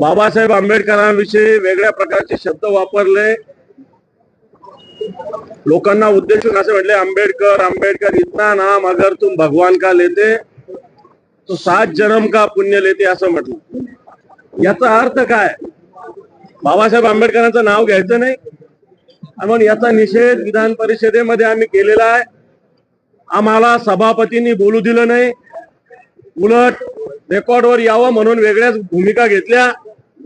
बाबासाहेब आंबेडकरांविषयी वेगळ्या प्रकारचे शब्द वापरले. लोकांना उद्देशून असे म्हटले आंबेडकर आंबेडकर इतना नाम अगर तुम भगवान का लेते तो सात जन्म का पुण्य लेते असं म्हटलं. याचा अर्थ काय? बाबासाहेब आंबेडकरांचं नाव घ्यायचं नाही. म्हणून याचा निषेध विधान परिषदेमध्ये आम्ही केलेला आहे. आम्हाला सभापतींनी बोलू दिलं नाही. उलट रेकॉर्डवर यावं म्हणून वेगळ्याच भूमिका घेतल्या.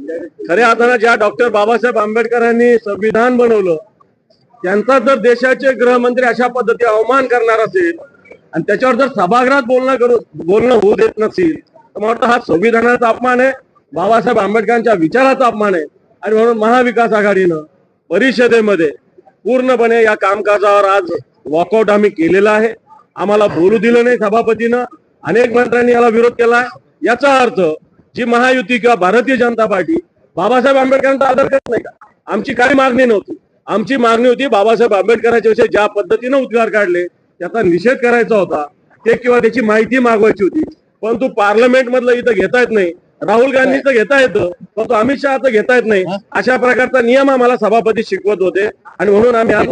खऱ्या अर्थानं ज्या डॉक्टर बाबासाहेब आंबेडकरांनी संविधान बनवलं त्यांचा जर देशाचे गृहमंत्री अशा पद्धती अवमान करणार असेल आणि त्याच्यावर जर सभागृहात बोलणं करू बोलणं होऊ देत नसेल तर मला वाटतं हा संविधानाचा अपमान आहे बाबासाहेब आंबेडकरांच्या विचाराचा अपमान आहे. आणि म्हणून महाविकास आघाडीनं परिषदेमध्ये पूर्णपणे या कामकाजावर आज वॉकआउट आम्ही केलेला आहे. आम्हाला बोलू दिलं नाही सभापतीनं. अनेक मंत्र्यांनी याला विरोध केला. याचा अर्थ जी महायुती किंवा भारतीय जनता पार्टी बाबासाहेब आंबेडकरांचा आदर करत नाही का? आमची काही मागणी नव्हती. आमची मागणी होती बाबासाहेब आंबेडकरांच्या विषयी ज्या पद्धतीनं उद्गार काढले त्याचा निषेध करायचा होता. ते किंवा त्याची माहिती मागवायची होती. परंतु पार्लमेंट मधलं इथं घेता येत नाही. राहुल गांधीचं घेता येतं. परंतु अमित शहाचं घेता येत नाही. अशा प्रकारचा नियम आम्हाला सभापती शिकवत होते. आणि म्हणून आम्ही आज.